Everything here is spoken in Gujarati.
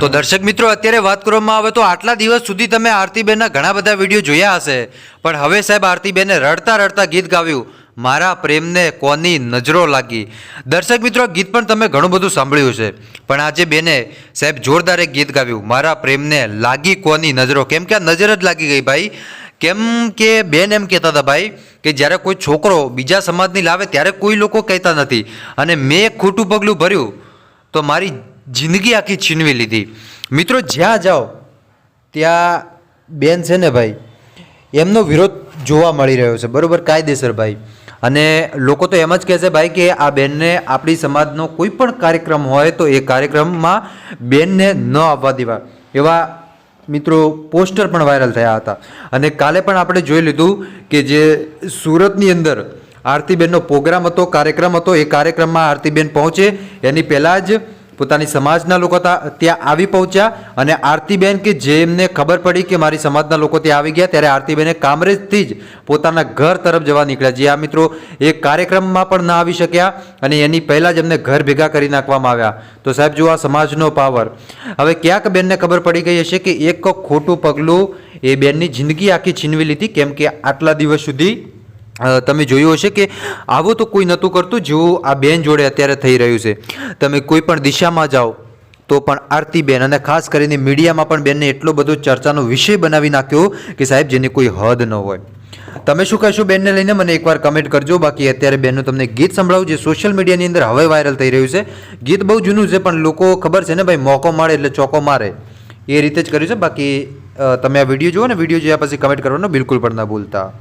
તો દર્શક મિત્રો, અત્યારે વાત કરવામાં આવે તો આટલા દિવસ સુધી તમે આરતીબેનના ઘણા બધા વીડિયો જોયા હશે. પણ હવે સાહેબ આરતીબેને રડતા રડતા ગીત ગાવ્યું. મારા પ્રેમને કોની નજરો લાગી? દર્શક મિત્રો ગીત પણ તમે ઘણું બધું સાંભળ્યું છે પણ આજે બેને સાહેબ જોરદાર એક ગીત ગાવ્યું. મારા પ્રેમને લાગી કોની નજરો? કેમ કે આ નજર જ લાગી ગઈ ભાઈ. કેમ કે બેન એમ કહેતા હતા ભાઈ કે જ્યારે કોઈ છોકરો બીજા સમાજની લાવે ત્યારે કોઈ લોકો કહેતા નથી. અને મેં ખોટું પગલું ભર્યું તો મારી જિંદગી આખી છીનવી લીધી. મિત્રો, જ્યાં જાઓ, ત્યાં બેન છે ને ભાઈ, એમનો વિરોધ જોવા મળી રહ્યો છે. બરોબર? કાયદેસર ભાઈ. અને લોકો તો એમ જ કહે છે ભાઈ કે આ બેનને આપણી સમાજનો કોઈ પણ કાર્યક્રમ હોય તો એ કાર્યક્રમમાં બેનને ન આવવા દેવા. એવા મિત્રો પોસ્ટર પણ વાયરલ થયા હતા. અને કાલે પણ આપણે જોઈ લીધું કે જે સુરતની અંદર આરતીબેનનો પ્રોગ્રામ હતો, કાર્યક્રમ હતો, એ કાર્યક્રમમાં આરતીબેન પહોંચે. એની પહેલાં જ પોતાની સમાજના લોકો ત્યાં આવી પહોંચ્યા અને આરતીબેન કે જેમને ખબર પડી કે મારી સમાજના લોકો ત્યાં આવી ગયા, ત્યારે આરતીબેને કામરેજથી જ પોતાના ઘર તરફ જવા નીકળ્યા. જે આ મિત્રો એ કાર્યક્રમમાં પણ ના આવી શક્યા અને એની પહેલાં જ એમને ઘર ભેગા કરી નાખવામાં આવ્યા. તો સાહેબ જો આ સમાજનો પાવર. હવે ક્યાંક બેનને ખબર પડી ગઈ હશે કે એક ખોટું પગલું એ બેનની જિંદગી આખી છીનવી લીધી, કેમ કે આટલા દિવસ સુધી તમે જોયું હશે કે આવું તો કોઈ નહોતું કરતું, જેવું આ બેન જોડે અત્યારે થઈ રહ્યું છે. તમે કોઈ પણ દિશામાં જાઓ, તો પણ આરતીબેન અને ખાસ કરીને મીડિયામાં પણ બેનને એટલો બધો ચર્ચાનો વિષય બનાવી નાખ્યો કે સાહેબ, જેની કોઈ હદ ન હોય. તમે શું કહેશો બેનને લઈને? મને એકવાર કમેન્ટ કરજો. બાકી અત્યારે બેનનું તમને ગીત સંભળાવું, જે સોશિયલ મીડિયાની અંદર હવે વાયરલ થઈ રહ્યું છે. ગીત બહુ જૂનું છે, પણ લોકો ખબર છે ને ભાઈ, મોકો મળે એટલે ચોકો મારે. એ રીતે જ કર્યું છે. બાકી તમે આ વીડિયો જુઓ ને, વીડિયો જોયા પછી કમેન્ટ કરવાનો બિલકુલ પણ ના ભૂલતા.